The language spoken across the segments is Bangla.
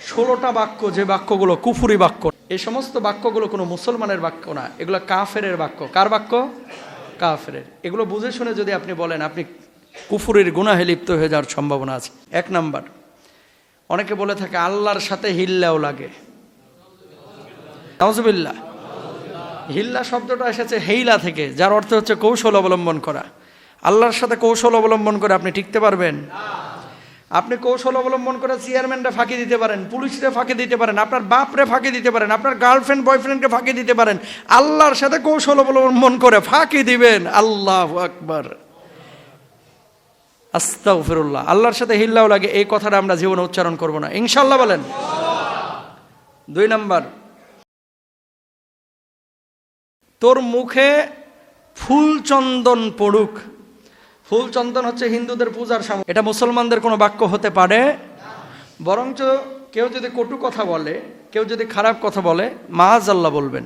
ষোলোটা বাক্য যে বাক্যগুলো কুফুরি বাক্য, এই সমস্ত বাক্যগুলো কোনো মুসলমানের বাক্য না, এগুলো কাফেরের বাক্য। কার বাক্য? কাফেরের। এগুলো বুঝে শুনে যদি আপনি বলেন, আপনি কুফুরির গুনাহে লিপ্ত হয়ে যাওয়ার সম্ভাবনা আছে। এক নাম্বার, অনেকে বলে থাকে, আল্লাহর সাথে হিল্লাও লাগে। নজবিল্লা হিল্লা শব্দটা এসেছে হেইলা থেকে, যার অর্থ হচ্ছে কৌশল অবলম্বন করা। আল্লাহর সাথে কৌশল অবলম্বন করে আপনি টিকতে পারবেন? আপনি কৌশল অবলম্বন করে চেয়ারম্যানরা ফাঁকি দিতে পারেন, পুলিশরে ফাঁকি দিতে পারেন, আপনার বাপরে ফাঁকি দিতে পারেন, আপনার গার্লফ্রেন্ড বয়ফ্রেন্ডকে ফাঁকি দিতে পারেন, আল্লাহর সাথে কৌশল অবলম্বন করে ফাঁকি দিবেন। আল্লাহ আকবার। আস্তাগফিরুল্লাহ। আল্লাহর সাথে হিল্লাও লাগে, এই কথাটা আমরা জীবনে উচ্চারণ করব না। ইনশাল্লাহ বলেন। দুই নাম্বার। তোর মুখে ফুল চন্দন পড়ুক ফুল চন্দন হচ্ছে হিন্দুদের পূজার সামগ্রী। এটা মুসলমানদের কোনো বাক্য হতে পারে। বরঞ্চ কেউ যদি কটু কথা বলে, কেউ যদি খারাপ কথা বলে মাজ আল্লাহ বলবেন।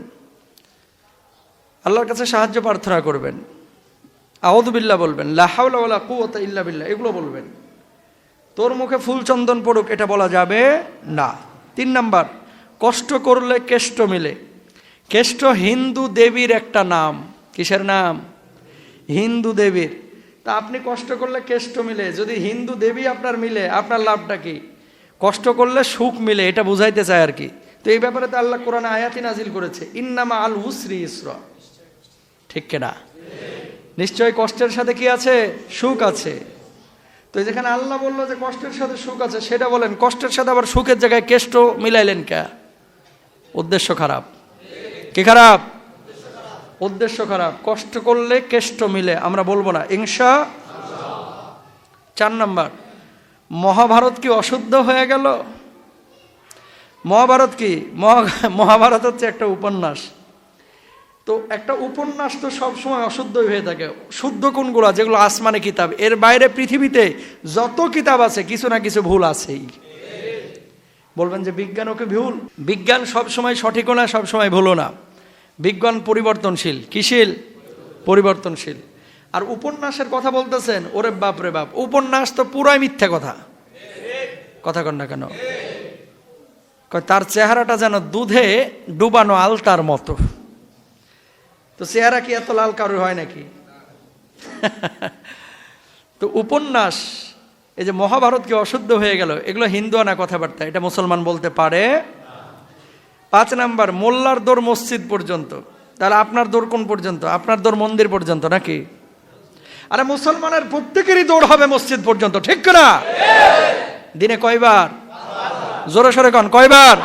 আল্লাহর কাছে সাহায্য প্রার্থনা করবেন। আউদুবিল্লাহ বলবেন লাহাউলা কুয়তা ইল্লা বিল্লা এগুলো বলবেন। তোর মুখে ফুল চন্দন পড়ুক, এটা বলা যাবে না। তিন নাম্বার, কষ্ট করলে কেষ্ট মিলে। কেষ্ট হিন্দু দেবীর একটা নাম। কিসের নাম? হিন্দু দেবীর। তা আপনি কষ্ট করলে কেষ্ট মিলে, যদি হিন্দু দেবী আপনার মিলে, আপনার লাভটা কি? কষ্ট করলে সুখ মিলে, এটা বুঝাইতে চায় আর কি। তো এই ব্যাপারে তো আল্লাহ কোরআনে আয়াতি নাজিল করেছে, ইন্নামা আল উসরি ইসর। ঠিক কেনা? নিশ্চয়ই কষ্টের সাথে কি আছে? সুখ আছে। তো যেখানে আল্লাহ বলল যে কষ্টের সাথে সুখ আছে, সেটা বলেন, কষ্টের সাথে আবার সুখের জায়গায় কেষ্ট মিলাইলেন কে? উদ্দেশ্য খারাপ। কি খারাপ? উদ্দেশ্য খারাপ। কষ্ট করলে কেষ্ট মিলে, আমরা বলব না। ইংসা চার নাম্বার, মহাভারত কি অশুদ্ধ হয়ে গেল? মহাভারত কি? মহা- মহাভারত হচ্ছে একটা উপন্যাস। তো একটা উপন্যাস তো সবসময় অশুদ্ধই হয়ে থাকে। শুদ্ধ কোনগুলো? যেগুলো আসমানে কিতাব। এর বাইরে পৃথিবীতে যত কিতাব আছে, কিছু না কিছু ভুল আছেই। বলবেন যে বিজ্ঞান ওকে ভুল? বিজ্ঞান সবসময় সঠিকও না, সবসময় ভুলও না। বিজ্ঞান পরিবর্তনশীল, কিশীল পরিবর্তনশীল। আর উপন্যাসের কথা বলতেছেন, ওরে বাপ রে বাপ, উপন্যাস তো পুরাই মিথ্যা কথা। কথা কন না কেন? তার চেহারাটা যেন দুধে ডুবানো আলতার মতো। তো চেহারা কি এত লাল কারোর হয় নাকি? তো উপন্যাস, এই যে মহাভারত কি অশুদ্ধ হয়ে গেল? এগুলো হিন্দু আনা কথাবার্তা, এটা মুসলমান বলতে পারে পাঁচ নাম্বার, মোল্লার দৌড় মসজিদ পর্যন্ত। তাহলে আপনার দৌড় কোন পর্যন্ত? আপনার দৌড় মন্দির পর্যন্ত নাকি? আরে মুসলমানের প্রত্যেকেরই দৌড় হবে মসজিদ পর্যন্ত, ঠিক না দিনে কয়বার? জোরে সরে কন, কয়বার?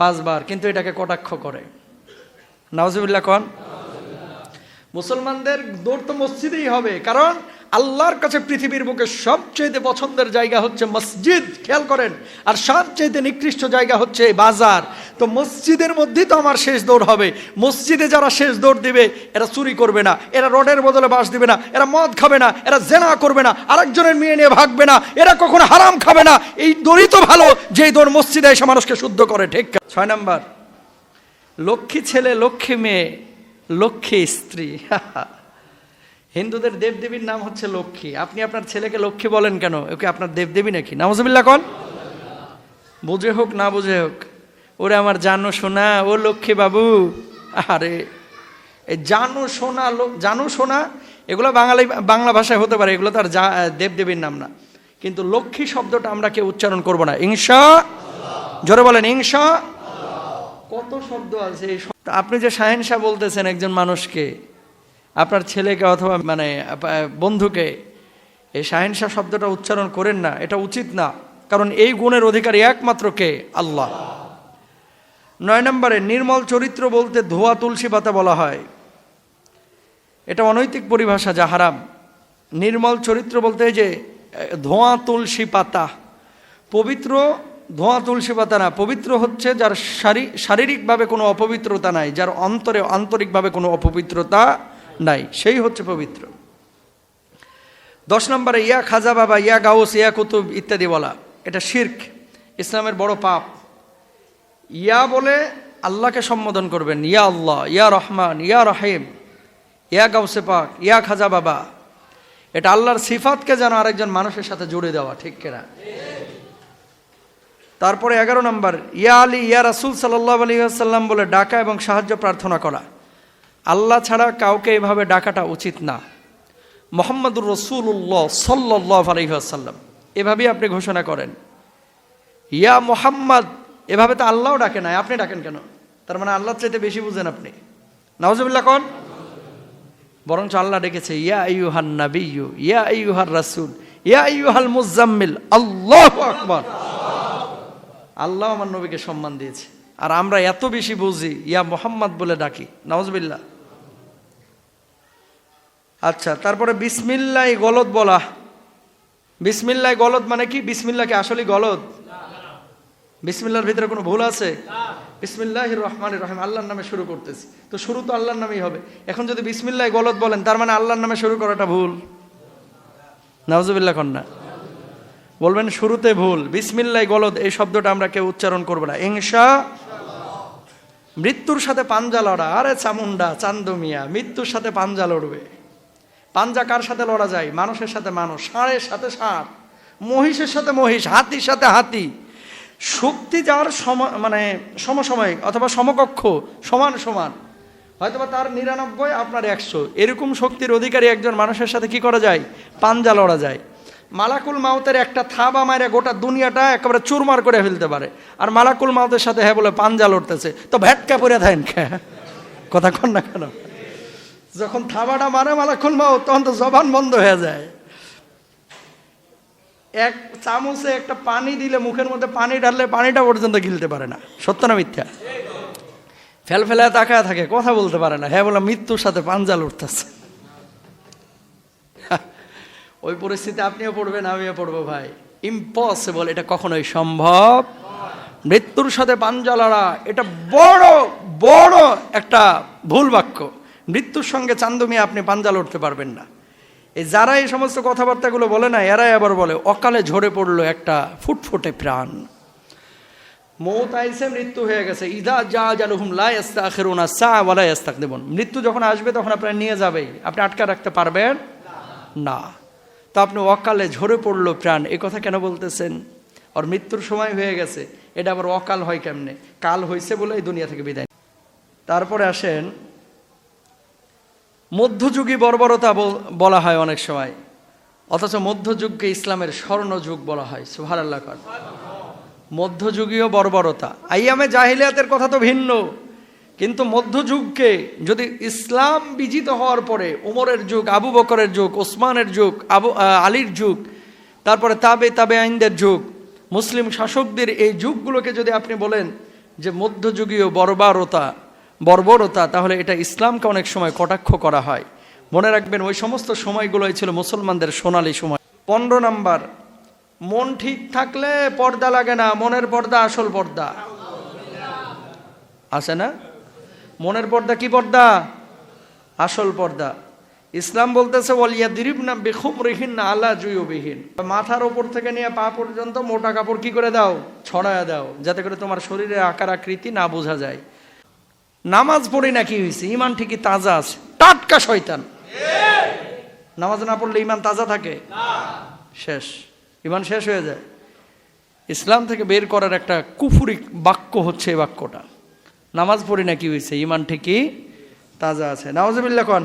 পাঁচবার, কিন্তু এটাকে কটাক্ষ করে। নওয়াজুবিল্লাহ কন। মুসলমানদের দৌড় তো মসজিদেই হবে, কারণ আল্লাহর কাছে পৃথিবীর বুকে সবচেয়ে পছন্দের জায়গা হচ্ছে মসজিদ, খেয়াল করেন। আর সবচেয়ে নিকৃষ্ট জায়গা হচ্ছে বাজার। তো মসজিদের মধ্যেই তো আমার শেষ দৌড় হবে। মসজিদে যারা শেষ দৌড় দিবে, এরা চুরি করবে না, এরা রডের বদলে বাস দিবে না, এরা মদ খাবে না, এরা জেনা করবে না, আরেকজনের মেয়ে নিয়ে ভাগবে না, এরা কখনো হারাম খাবে না। এই দৌড়ই তো ভালো যে দৌড় মসজিদে এসে মানুষকে শুদ্ধ করে, ঠিক ছয় নাম্বার, লক্ষ্মী ছেলে, লক্ষ্মী মেয়ে, লক্ষ্মী স্ত্রী। হিন্দুদের দেবদেবীর নাম হচ্ছে লক্ষ্মী। আপনি আপনার ছেলেকে লক্ষ্মী বলেন কেন? ওকে আপনার দেবদেবী নাকি? নামজবিল্লা কন। বুঝে হোক, না বুঝে হোক। ওরে আমার জানো সোনা, ও লক্ষ্মী বাবু। আরে এই জানু লো- জানু সোনা? এগুলো বাঙালি বাংলা ভাষায় হতে পারে, এগুলো তার দেবদেবীর নাম না। কিন্তু লক্ষ্মী শব্দটা আমরা কেউ উচ্চারণ করব না। ইংসা জোরে বলেন ইংসা কত শব্দ আছে আপনি যে শাহেনশাহ বলতেছেন একজন মানুষকে আপনার ছেলেকে অথবা মানে বন্ধুকে, এই শাহেনশাহ শব্দটা উচ্চারণ করেন না, এটা উচিত না। কারণ এই গুণের অধিকারী একমাত্র কে? আল্লাহ। নয় নম্বরে, নির্মল চরিত্র বলতে ধোয়া তুলসী পাতা বলা হয়। এটা অনৈতিক পরিভাষা, যা হারাম। নির্মল চরিত্র বলতে যে, ধোঁয়া তুলসী পাতা। পবিত্র, ধোঁয়া তুলসী পাতা না, পবিত্র হচ্ছে যার শারীরিকভাবে কোনো অপবিত্রতা নাই, যার অন্তরে, আন্তরিকভাবে কোনো অপবিত্রতা নাই, সেই হচ্ছে পবিত্র। দশ নম্বরে, ইয়া খাজা বাবা, ইয়া গাউস, ইয়া কুতুব ইত্যাদি বলা। এটা শির্ক, ইসলামের বড় পাপ। ইয়া বলে আল্লাহকে সম্বোধন করবেন, ইয়া আল্লাহ, ইয়া রহমান, ইয়া রহিম, ইয়া গাউসে পাক, ইয়া খাজা বাবা। এটা আল্লাহর সিফাতকে যেন আরেকজন মানুষের সাথে জুড়ে দেওয়া, ঠিক কিনা? তারপরে এগারো নম্বর, ইয়া আলী, ইয়া রাসুল সাল্লাহ আলী আসাল্লাম বলে ডাকা এবং সাহায্য প্রার্থনা করা। আল্লাহ ছাড়া কাউকে এভাবে ডাকাটা উচিত না। মোহাম্মদুর রসুল্লাহ সাল্লাহ আলহিহাসাল্লাম এভাবেই আপনি ঘোষণা করেন। ইয়া মোহাম্মদ, এভাবে তো আল্লাহও ডাকে না আপনি ডাকেন কেন? তার মানে আল্লাহর চাইতে বেশি বুঝেন আপনি। নওয়াজবিল্লা কন? বরঞ্চ আল্লাহ ডেকেছে, ইয়া আইয়ুহান নাবিয়্যু, ইয়া আইয়ুহার রাসূল, ইয়া আইয়ুহাল মুজাম্মিল, আল্লাহ আকবার। আল্লাহ আমার নবীকে সম্মান দিয়েছে। আর আমরা এত বেশি বুঝি, ইয়া মোহাম্মদ বলে ডাকি। নওয়াজবিল্লাহ আচ্ছা তারপরে বিসমিল্লাই গলদ বলা। বিসমিল্লাই গলদ মানে কি? বিসমিল্লাকে আসলে গলদ? বিসমিল্লার ভিতরে কোনো ভুল আছে? বিসমিল্লাহ রহমান রহিম, আল্লাহর নামে শুরু করতেছি। তো শুরু তো আল্লাহর নামেই হবে। এখন যদি বিসমিল্লাহ গলদ বলেন, তার মানে আল্লাহর নামে শুরু করাটা ভুল। নাওজুবিল্লাহ কন্যা। বলবেন শুরুতে ভুল বিসমিল্লাই গলদ, এই শব্দটা আমরা কেউ উচ্চারণ করব না। ইংসা মৃত্যুর সাথে পাঞ্জা লড়া। আরে চামুন্ডা চান্দমিয়া মৃত্যুর সাথে পাঞ্জা লড়বে। পাঞ্জা কার সাথে লড়া যায়? মানুষের সাথে মানুষ। ষাঁড়ের সাথে ষাঁড়। মহিষের সাথে মহিষ, হাতির সাথে হাতি। শক্তি যার সম মানে সমসাময়িক অথবা সমকক্ষ, সমান সমান। হয়তোবা তার নিরানব্বই, আপনার একশো। এরকম শক্তির অধিকারী একজন মানুষের সাথে কি করা যায়? পাঞ্জা লড়া যায়। মালাকুল মাউতের একটা থাবা মারে গোটা দুনিয়াটা একেবারে চুরমার করে ফেলতে পারে। আর মালাকুল মাউতের সাথে হ্যাঁ বলে পাঞ্জা লড়তেছে। তো ভ্যাটকা পরে থাকেন কথা কন না কেন? যখন থাবাটা মারে মালাকুল মাউত, তখন তো জবান বন্ধ হয়ে যায়। এক চামচে একটা পানি দিলে মুখের মধ্যে পানি ঢাললে পানিটা পর্যন্ত গিলতে পারে না। সত্য না মিথ্যা? ফেল ফেলে তাকায় থাকে, কথা বলতে পারে না। হ্যাঁ বলে মৃত্যুর সাথে পাঞ্জাল উঠতেছে ওই পরিস্থিতি আপনিও পড়বেন, আমিও পড়ব ভাই। ইম্পসিবল এটা কখনোই সম্ভব। মৃত্যুর সাথে পাঞ্জালারা এটা বড় বড় একটা ভুল বাক্য। মৃত্যুর সঙ্গে চান্দমিয়া আপনি পাঞ্জাল উঠতে পারবেন না। এই যারা এই সমস্ত কথাবার্তাগুলো বলে না, এরাই আবার বলে, অকালে ঝরে পড়ল একটা ফুটফুটে প্রাণ। মৌত আইসে, মৃত্যু হয়ে গেছে। ইদা যা লা ইয়াস্তাখিরুনা সা ওয়ালা ইয়াস্তাকদিমুন মৃত্যু যখন আসবে, তখন আপনার নিয়ে যাবেই। আপনি আটকা রাখতে পারবেন না। তো আপনি অকালে ঝরে পড়ল প্রাণ, এ কথা কেন বলতেছেন? ওর মৃত্যুর সময় হয়ে গেছে, এটা আবার অকাল হয় কেমনে? কাল হয়েছে বলে এই দুনিয়া থেকে বিদায় তারপরে আসেন, মধ্যযুগী বর্বরতা বল- হয় অনেক সময়, অথচ মধ্যযুগকে ইসলামের স্বর্ণযুগ বলা হয় সুভার আল্লাহ মধ্যযুগীয় বর্বরতা, আইয়ামে জাহিলিয়াতের কথা তো ভিন্ন। কিন্তু মধ্যযুগকে যদি ইসলাম বিজিত হওয়ার পরে, উমরের যুগ, আবু বকরের যুগ ওসমানের যুগ, আবু আলীর যুগ, তারপরে তাবে তাবে আইনদের যুগ, মুসলিম শাসকদের এই যুগগুলোকে যদি আপনি বলেন যে মধ্যযুগীয় বর্বরতা বর্বরতা, তাহলে এটা ইসলামকে অনেক সময় কটাক্ষ করা হয়। মনে রাখবেন ওই সমস্ত সময়গুলোই ছিল মুসলমানদের সোনালী সময়। পনেরো নাম্বার, মন ঠিক থাকলে পর্দা লাগে না, মনের পর্দা আসল পর্দা। আছে না? মনের পর্দা কি পর্দা? আসল পর্দা। ইসলাম বলতেছে ওয়ালিয়া দিরিব না বেখুম রিহীন না আল্লাহ জুয়বিহীন। মাথার ওপর থেকে নিয়ে পা পর্যন্ত মোটা কাপড় কি করে দাও? ছড়ায় দাও যাতে করে তোমার শরীরের আকার আকৃতি না বোঝা যায়। নামাজ পড়ি না কি হয়েছে ইমান ঠিকই তাজা আছে। টাটকা শয়তান। নামাজ না পড়লে ইমান তাজা থাকে? শেষ। ইমান শেষ হয়ে যায়। ইসলাম থেকে বের করার একটা কুফুরি বাক্য হচ্ছে এই বাক্যটা। নামাজ পড়ি না কি হয়েছে ইমান ঠিকই তাজা আছে। নামাজ কন?